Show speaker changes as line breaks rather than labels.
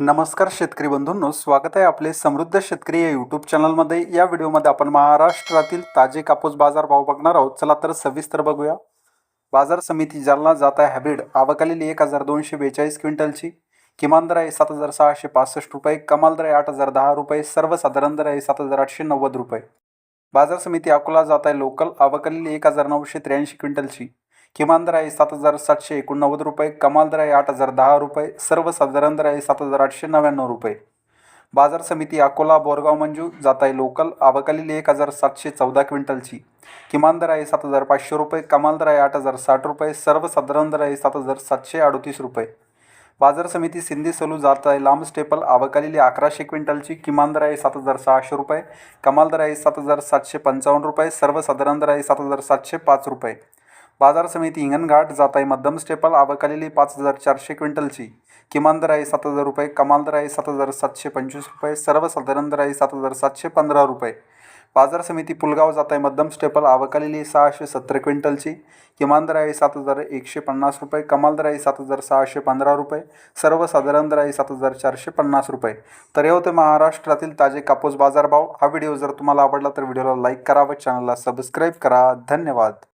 नमस्कार शेतकरी बंधूंनो स्वागत आहे आपले समृद्ध शेतकरी या यूट्यूब चॅनलमध्ये या व्हिडिओमध्ये आपण महाराष्ट्रातील ताजे कापूस बाजार भाव बघणार आहोत. चला तर सविस्तर बघूया. बाजार समिती जालना जात आहे हायब्रिड. आवकालेली एक हजार दोनशे बेचाळीस क्विंटलची. किमान दर आहे सात हजार सहाशे पासष्ट रुपये. कमाल दर आहे आठ हजार दहा रुपये. सर्वसाधारण दर आहे सात हजार आठशे नव्वद रुपये. बाजार समिती अकोला जात आहे लोकल. आवकालेली एक हजार नऊशे त्र्याऐंशी क्विंटलची. किमान दर आहे सात हजार सातशे एकोणनव्वद रुपये कमाल दर आहे आठ हजार दहा रुपये सर्वसाधारण दर आहे सात हजार आठशे नव्याण्णव रुपये. बाजार समिती अकोला बोरगाव मंजू जात आहे लोकल आवकालेली एक हजार सातशे चौदा क्विंटलची. किमान दर आहे सात हजार पाचशे रुपये कमाल दर आहे आठ हजार साठ रुपये सर्वसाधारण दर आहे सात हजार सातशे अडतीस रुपये. बाजार समिती सिंधी सलू जात आहे लांब स्टेपल आवकालेली अकराशे क्विंटलची किमान दर आहे सात हजार सहाशे रुपये कमाल दर आहे सात हजार सातशे पंचावन्न रुपये सर्वसाधारण दर आहे सात हजार सातशे पाच रुपये. बाजार समिती हिंगणघाट जात आहे मध्यम स्टेपल आवकालेली पाच हजार चारशे क्विंटलची. किमान दर आहे सात हजार रुपये कमाल दर आहे सात हजार सातशे पंचवीस रुपये सर्वसाधारण दर आहे सात हजार सातशे पंधरा रुपये. बाजार समिती पुलगाव जात आहे मध्यम स्टेपल आवकालेली सहाशे सत्तर क्विंटलची. किमान दर आहे सात हजार एकशे पन्नास रुपये कमाल दर आहे सात हजार सहाशे पंधरा रुपये सर्वसाधारण दर आहे सात हजार चारशे पन्नास रुपये. तर हे होते महाराष्ट्रातील ताजे कापूस बाजारभाव. हा व्हिडिओ जर तुम्हाला आवडला तर व्हिडिओला लाईक करा व चॅनलला सबस्क्राईब करा. धन्यवाद.